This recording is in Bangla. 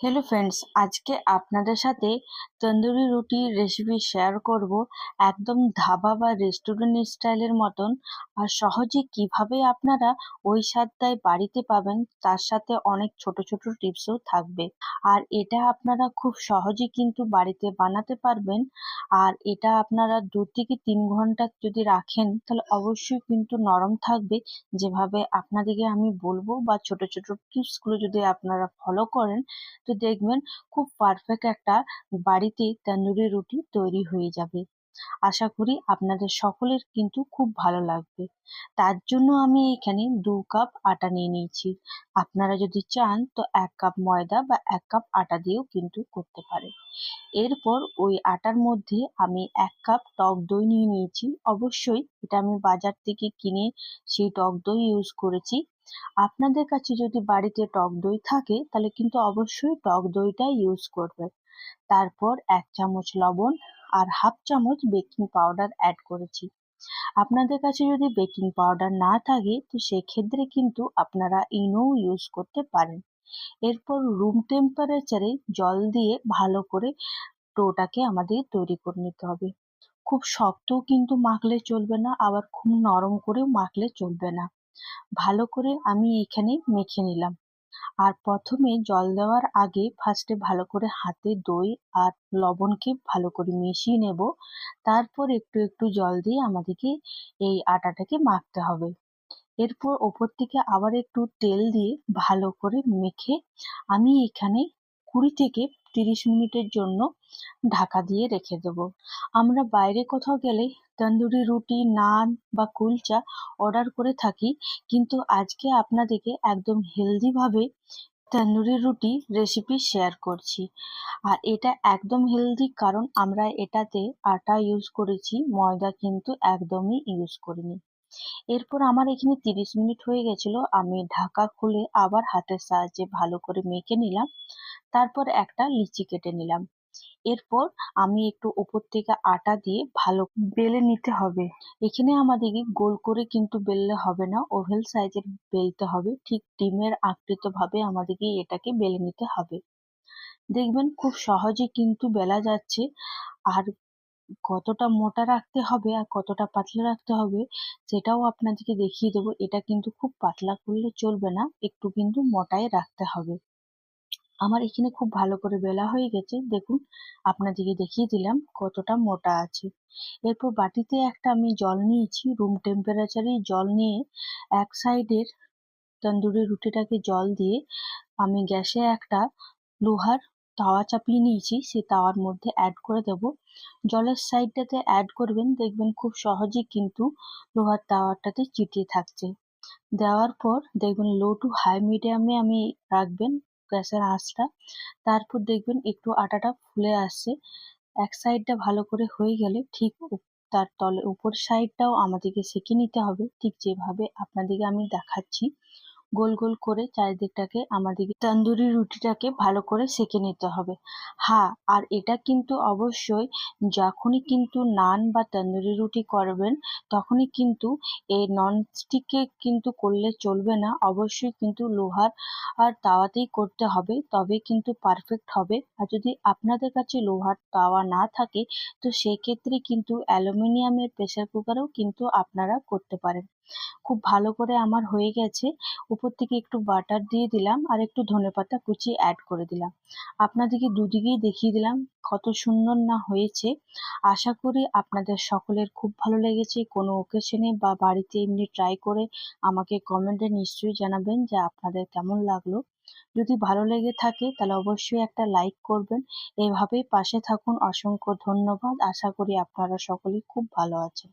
হ্যালো ফ্রেন্ডস আজকে আপনাদের সাথে তন্দুরি রুটির রেসিপি শেয়ার করব একদম ধাবা বা রেস্টুরেন্ট স্টাইলের মতন। আর সহজে কীভাবে আপনারা ওই স্বাদটাই বাড়িতে পাবেন, তার সাথে অনেক ছোট ছোট টিপসও থাকবে। আর এটা আপনারা খুব সহজে কিন্তু বাড়িতে বানাতে পারবেন। আর এটা আপনারা দু থেকে তিন ঘণ্টা যদি রাখেন, তাহলে অবশ্যই কিন্তু নরম থাকবে। যেভাবে আপনাদেরকে আমি বলব বা ছোট ছোট টিপসগুলো যদি আপনারা ফলো করেন তো দেখবেন খুব পারফেক্ট একটা বাড়িতে তন্দুরি রুটি তৈরি হয়ে যাবে। আশা করি আপনাদের সকলের কিন্তু খুব ভালো লাগবে। তার জন্য আমি এখানে দু কাপ আটা নিয়ে নিয়েছি। আপনারা যদি চান তো এক কাপ ময়দা বা এক কাপ আটা দিয়েও কিন্তু করতে পারেন। এরপর ওই আটার মধ্যে আমি এক কাপ টক দই নিয়ে নিয়েছি। অবশ্যই এটা আমি বাজার থেকে কিনে সেই টক দই ইউজ করেছি। আপনাদের কাছে যদি বাড়িতে টক দই থাকে, তাহলে কিন্তু অবশ্যই টক দইটা ইউজ করবেন তারপর এক চামচ লবণ আর হাফ চামচ বেকিং পাউডার অ্যাড করেছি। আপনাদের কাছে যদি বেকিং পাউডার না থাকে, তো সেক্ষেত্রে কিন্তু আপনারা ইনো ইউজ করতে পারেন। এরপর রুম টেম্পারেচারে জল দিয়ে ভালো করে ডোটাকে আমাদের তৈরি করে নিতে হবে। খুব শক্তও কিন্তু মাখলে চলবে না, আবার খুব নরম করেও মাখলে চলবে না। ভালো করে আমি এখানে মেখে নিলাম। আর প্রথমে জল দেওয়ার আগে ফার্স্টে ভালো করে হাতে দই আর লবণকে ভালো করে মিশিয়ে নেব। তারপর একটু একটু জল দিয়ে আমাদেরকে এই আটাটাকে মাখতে হবে। এরপর ওপর থেকে আবার একটু তেল দিয়ে ভালো করে মেখে আমি এখানে কুড়ি থেকে তিরিশ মিনিটের জন্য ঢাকা দিয়ে রেখে দেব। আমরা বাইরে কোথাও গেলে তন্দুরি রুটি, নান বা কুলচা অর্ডার করে থাকি, কিন্তু আজকে আপনাদেরকে একদম হেলদিভাবে তন্দুরি রুটি রেসিপি শেয়ার করছি। আর এটা একদম হেলদি, কারণ আমরা এটাতে আটা ইউজ করেছি, ময়দা কিন্তু একদমই ইউজ করিনি। এরপর আমার এখানে তিরিশ মিনিট হয়ে গেছিল, আমি ঢাকা খুলে আবার হাতের সাহায্যে ভালো করে মেখে নিলাম। তারপর একটা লিচি কেটে নিলাম। এরপর আমি একটু উপর থেকে আটা দিয়ে ভালো বেলে নিতে হবে। এখানে আমাদেরকে গোল করে কিন্তু বেললে হবে না, ওভেল সাইজের বেলতে হবে। ঠিক ডিমের আকৃত ভাবে আমাদেরকে এটাকে বেলে নিতে হবে। দেখবেন খুব সহজে কিন্তু বেলা যাচ্ছে, আর কতটা মোটা রাখতে হবে আর কতটা পাতলা রাখতে হবে সেটাও আপনাদেরকে দেখিয়ে দেবো। এটা কিন্তু খুব পাতলা করলে চলবে না, একটু কিন্তু মোটাই রাখতে হবে। আমার এখানে খুব ভালো করে বেলা হয়ে গেছে। দেখুন, আপনাদেরকে দেখিয়ে দিলাম কতটা মোটা আছে। এরপর বাটিতে একটা আমি জল নিয়েছি রুম টেম্পারেচারেই জল নিয়ে এক সাইডের তন্দুরি রুটিটাকে জল দিয়ে আমি গ্যাসে একটা লোহার তাওয়া চাপিয়ে নিয়েছি, সেই তাওয়ার মধ্যে অ্যাড করে দেব। জলের সাইডটাতে অ্যাড করবেন, দেখবেন খুব সহজেই কিন্তু লোহার তাওয়াটাতে চিটিয়ে থাকছে। দেওয়ার পর দেখবেন লো টু হাই মিডিয়ামে আমি রাখবেন। গ্যাসের আঁচটা। তারপর দেখবেন একটু আটাটা ফুলে আসছে। এক সাইডটা ভালো করে হয়ে গেলে ঠিক তার তলে উপর সাইডটাও আমাদেরকে সেঁকে নিতে হবে। ঠিক যেভাবে আপনাদেরকে আমি দেখাচ্ছি। গোল গোল করে চারিদিকটাকে আমাদেরকে তন্দুরি রুটিটাকে ভালো করে সেঁকে নিতে হবে। হ্যাঁ আর এটা কিন্তু অবশ্যই যখনই কিন্তু নান বা তন্দুরি রুটি করবেন, তখনই কিন্তু এই ননস্টিকে কিন্তু করলে চলবে না। অবশ্যই কিন্তু লোহার আর তাওয়াতেই করতে হবে, তবে কিন্তু পারফেক্ট হবে। আর যদি আপনাদের কাছে লোহার তাওয়া না থাকে, তো সেক্ষেত্রে কিন্তু অ্যালুমিনিয়ামের প্রেসার কুকারেও কিন্তু আপনারা করতে পারেন। খুব ভালো করে আমার হয়ে গেছে। উপর থেকে একটু বাটার দিয়ে দিলাম আর একটু ধনেপাতা কুচি অ্যাড করে দিলাম। আপনাদেরকে দুদিকেই দেখিয়ে দিলাম কত সুন্দর না হয়েছে। আশা করি আপনাদের সকলের খুব ভালো লেগেছে। কোনো ওকেশনে বা বাড়িতে এমনি ট্রাই করে আমাকে কমেন্টে নিশ্চয়ই জানাবেন যে আপনাদের কেমন লাগল। যদি ভালো লেগে থাকে তাহলে অবশ্যই একটা লাইক করবেন। এভাবেই পাশে থাকুন। অসংখ্য ধন্যবাদ। আশা করি আপনারা সকলেই খুব ভালো আছেন।